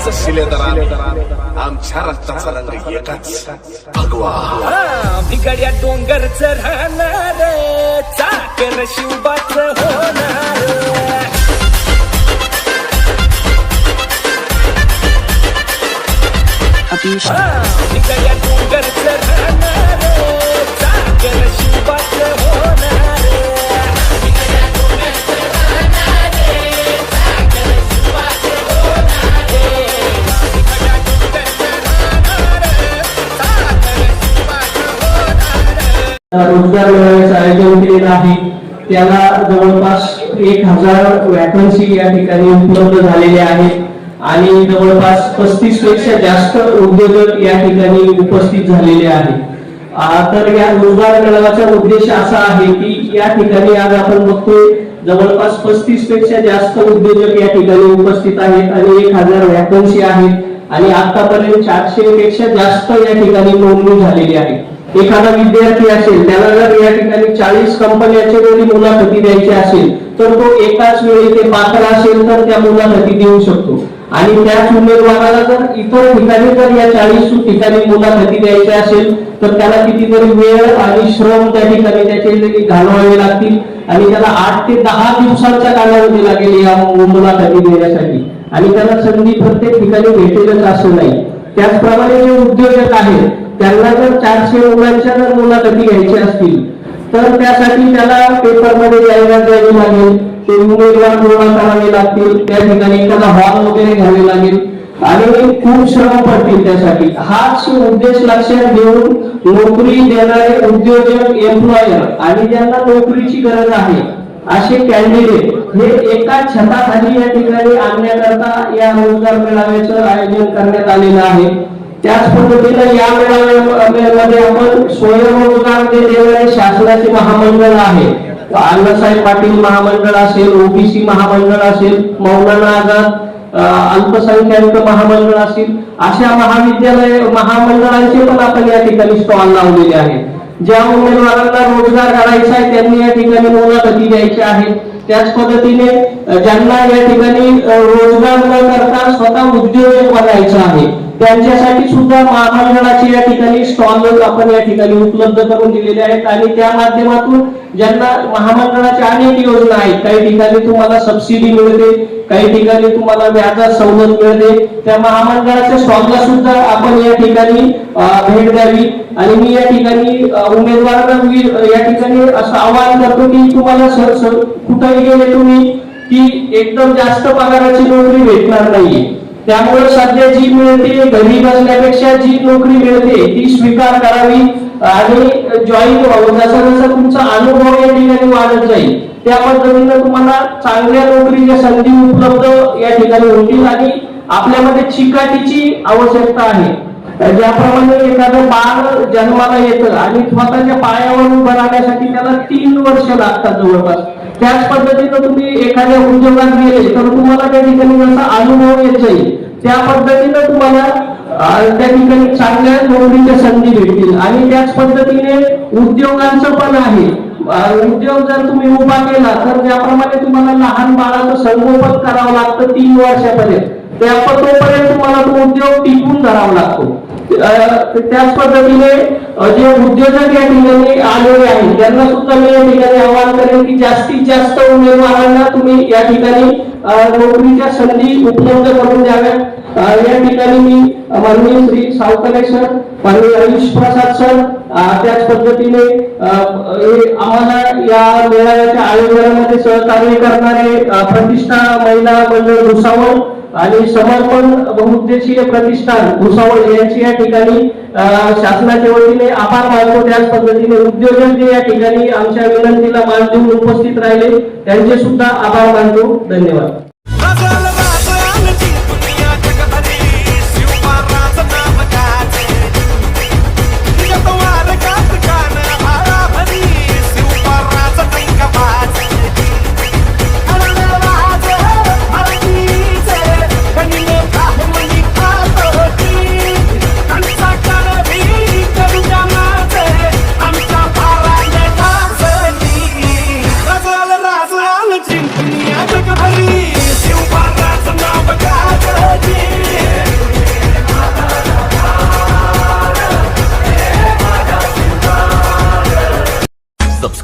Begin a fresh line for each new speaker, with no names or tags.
उंच शिलेदारात आमच्या रक्ताचा रंग एकच. भगवा.
बिगड्या डोंगरच राहणार चाकर शिवबाच
रोजगार मेळाव्याचं आयोजन केलेलं आहे. त्याला जवळपास एक हजार वॅकन्सी या ठिकाणी उपलब्ध झालेल्या आहेत. आणि जवळपास पस्तीसपेक्षा जास्त उद्योजक या ठिकाणी उपस्थित झालेले आहेत. तर या रोजगार मेळाव्याचा उद्देश असा आहे की या ठिकाणी आज आपण बघतोय जवळपास पस्तीसपेक्षा जास्त उद्योजक या ठिकाणी उपस्थित आहेत आणि एक हजार वॅकन्सी आहेत आणि आतापर्यंत चारशे पेक्षा जास्त या ठिकाणी नोंदणी झालेली आहे. एखादा विद्यार्थी असेल त्याला जर या ठिकाणी चाळीस कंपन्याचे जरी मुलाखती द्यायची असेल तर तो एकाच वेळी ते पात्र असेल तर त्या मुलाखती देऊ शकतो. आणि त्याच उमेदवाराला जर इतर ठिकाणी जर या चाळीस ठिकाणी मुलाखती द्यायच्या असेल तर त्याला कितीतरी वेळ आणि श्रम त्या ठिकाणी त्याचे घालवावे लागतील आणि त्याला आठ ते दहा दिवसांचा कालावधी लागेल या मुलाखती देण्यासाठी. आणि त्याला संधी प्रत्येक ठिकाणी भेटेलच असं नाही. त्याचप्रमाणे जे उद्योजक आहेत त्यांना जर चारशे मुलांच्या जर मुलाखती घ्यायच्या असतील तर त्यासाठी त्याला पेपरमध्ये जाहिरात द्यावी लागेल. ते उमेदवार पूर्ण करावे लागतील. त्या ठिकाणी एखादा हॉल वगैरे घ्यावे लागेल. आणि खूप श्रम पडतील त्यासाठी. हाच उद्देश लक्षात घेऊन नोकरी देणारे उद्योजक एम्प्लॉयर आणि ज्यांना नोकरीची गरज आहे असे कॅन्डिडेट हे एका छताखाली या ठिकाणी आणण्याकरता या रोजगार मेळाव्याचं आयोजन करण्यात आलेलं आहे. त्याच पद्धतीनं या मेळाव्यामध्ये आपण स्वयंरोजगार जे देणारे शासनाचे महामंडळ आहे अण्णासाहेब पाटील महामंडळ असेल ओबीसी महामंडळ असेल मौलाना आझाद अल्पसंख्याक महामंडळ असेल अशा महाविद्यालय महामंडळांचे पण आपण या ठिकाणी स्टॉल लावलेले आहेत. ज्या उमेदवारांना रोजगार करायचा आहे त्यांनी या ठिकाणी मुलाखती द्यायच्या आहेत त्याच पद्धतीने ज्यांना या ठिकाणी रोजगार न करता स्वतः उद्योजक बनायचं आहे त्यांच्यासाठी सुद्धा महामंडळाचे या ठिकाणी स्टॉल आपण या ठिकाणी उपलब्ध करून दिलेले आहेत आणि त्या माध्यमातून ज्यांना महामंडळाच्या अनेक योजना आहेत काही ठिकाणी तुम्हाला सबसिडी मिळते काही ठिकाणी तुम्हाला व्याजात सवलत मिळते त्या महामंडळाच्या स्टॉलला सुद्धा आपण या ठिकाणी भेट द्यावी. आणि मी या ठिकाणी उमेदवारांना या ठिकाणी असं आवाहन करतो की तुम्हाला सर सर कुठेही गेले तुम्ही की एकदम जास्त पगाराची नोकरी भेटणार नाहीये. त्यामुळे सध्या जी मिळते घरी बसण्यापेक्षा जी नोकरी मिळते ती स्वीकार करावी. आणि जॉईन व्हावं जसा जसा तुमचा अनुभव या ठिकाणी वाढत जाईल त्या पद्धतीनं तुम्हाला चांगल्या नोकरीच्या संधी उपलब्ध या ठिकाणी होतील आणि आपल्यामध्ये चिकाटीची आवश्यकता आहे. ज्याप्रमाणे एखादं बाळ जन्माला येतं आणि स्वतःच्या पायावर उभं राहण्यासाठी त्याला तीन वर्ष लागतात जवळपास. त्याच पद्धतीनं तुम्ही एखाद्या उद्योगात गेले तर तुम्हाला त्या ठिकाणी जसा अनुभव येत जाईल त्या पद्धतीनं तुम्हाला त्या ठिकाणी चांगल्या नोकरीच्या संधी भेटतील. आणि त्याच पद्धतीने उद्योगांचं पण आहे. उद्योग जर तुम्ही उभा केला तर ज्याप्रमाणे तुम्हाला लहान बाळाचं संगोपन करावं लागतं तीन वर्षापर्यंत. त्या तोपर्यंत तुम्हाला तो उद्योग टिकून धरावा लागतो. त्याच पद्धतीने जे उद्योजक या ठिकाणी आलेले आहेत त्यांना सुद्धा मी या ठिकाणी आवाहन करेन की जास्तीत जास्त उमेदवारांना तुम्ही या ठिकाणी नोकरीच्या संधी उपलब्ध करून द्याव्यात. या ठिकाणी मी माननीय श्री सावकारे सर माननीय आयुष प्रसाद सर त्याच पद्धतीने आम्हाला या मेळाव्याच्या आयोजनामध्ये सहकार्य करणारे प्रतिष्ठा महिला मंडळ भुसावळ आणि समर्पण बहुउद्देशीय प्रतिष्ठान भुसावळ यांची या ठिकाणी शासनाच्या वतीने आभार मानतो. त्याच पद्धतीने उद्योजक जे या ठिकाणी आमच्या विनंतीला मान देऊन उपस्थित राहिले त्यांचे सुद्धा आभार मानतो. धन्यवाद.